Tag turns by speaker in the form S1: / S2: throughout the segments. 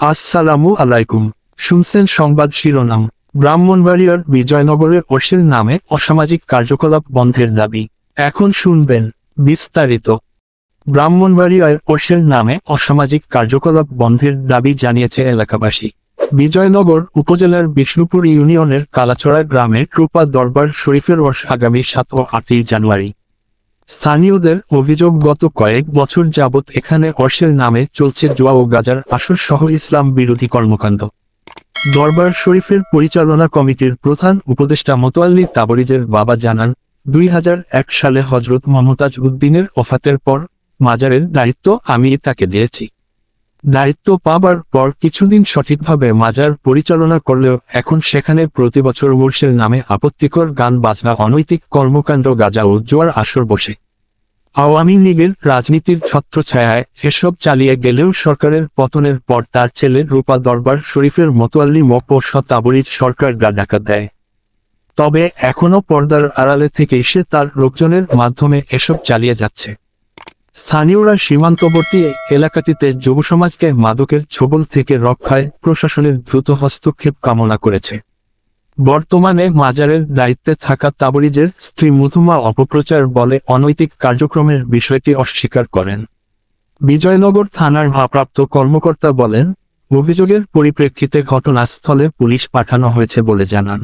S1: আসসালামু আলাইকুম। শুনছেন সংবাদ শিরোনাম। ব্রাহ্মণবাড়িয়ার বিজয়নগরের ওসির নামে অসামাজিক কার্যকলাপ বন্ধের দাবি। এখন শুনবেন বিস্তারিত। ব্রাহ্মণবাড়িয়ার ওসির নামে অসামাজিক কার্যকলাপ বন্ধের দাবি জানিয়েছে এলাকাবাসী। বিজয়নগর উপজেলার বিষ্ণুপুর ইউনিয়নের কালাচড়া গ্রামের কৃপা দরবার শরীফের ওর্ষ আগামী সাত ও আটই জানুয়ারি। স্থানীয়দের অভিযোগ, গত কয়েক বছর যাবৎ এখানে হর্ষের নামে চলছে জোয়া ও গাজার আসর সহ ইসলাম বিরোধী কর্মকাণ্ড। দরবার শরীফের পরিচালনা কমিটির প্রধান উপদেষ্টা মোতোয়াল্লি তাবরিজের বাবা জানান, দুই হাজার এক সালে হজরত মমতাজ উদ্দিনের ওফাতের পর মাজারের দায়িত্ব আমি তাকে দিয়েছি। দায়িত্ব পাবার পর কিছুদিন সঠিকভাবে মাজার পরিচালনা করলেও এখন সেখানে প্রতি বছর উর্সের নামে আপত্তিকর গান বাজনা, অনৈতিক কর্মকাণ্ড, গাজা ও জোয়ার আসর বসে। আওয়ামী লীগের রাজনীতির ছত্রছায়ায় এসব চালিয়ে গেলেও সরকারের পতনের পর তার ছেলে রূপা দরবার শরীফের মতোয়াল্লি মপস তাবরিজ সরকার গা ডাকা দেয়। তবে এখনও পর্দার আড়ালে থেকে এসে তার লোকজনের মাধ্যমে এসব চালিয়ে যাচ্ছে। স্থানীয়রা সীমান্তবর্তী এলাকাটিতে যুব সমাজকে মাদকের ছবল থেকে রক্ষায় প্রশাসনের দ্রুত হস্তক্ষেপ কামনা করেছে। বর্তমানে মাজারের দায়িত্বে থাকা তাবরিজের স্ত্রী মুথুমা অপপ্রচার বলে অনৈতিক কার্যক্রমের বিষয়টি অস্বীকার করেন। বিজয়নগর থানার ভারপ্রাপ্ত কর্মকর্তা বলেন, অভিযোগের পরিপ্রেক্ষিতে ঘটনাস্থলে পুলিশ পাঠানো হয়েছে বলে জানান।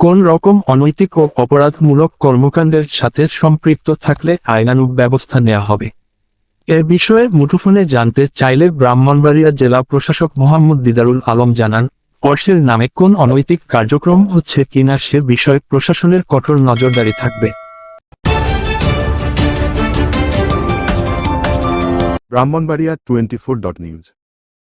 S1: কোন রকম অনৈতিক ও অপরাধমূলক কর্মকাণ্ডের সাথে সম্পৃক্ত থাকলে আইনানুগ ব্যবস্থা নেওয়া হবে। এ বিষয়ে মুঠোফোনে জানতে চাইলে ব্রাহ্মণবাড়িয়া জেলা প্রশাসক মোহাম্মদ দিদারুল আলম জানান, অর্শের নামে কোন অনৈতিক কার্যক্রম হচ্ছে কিনা সে বিষয়ে প্রশাসনের কঠোর নজরদারি থাকবে।
S2: Brahmanbaria twenty four dot news.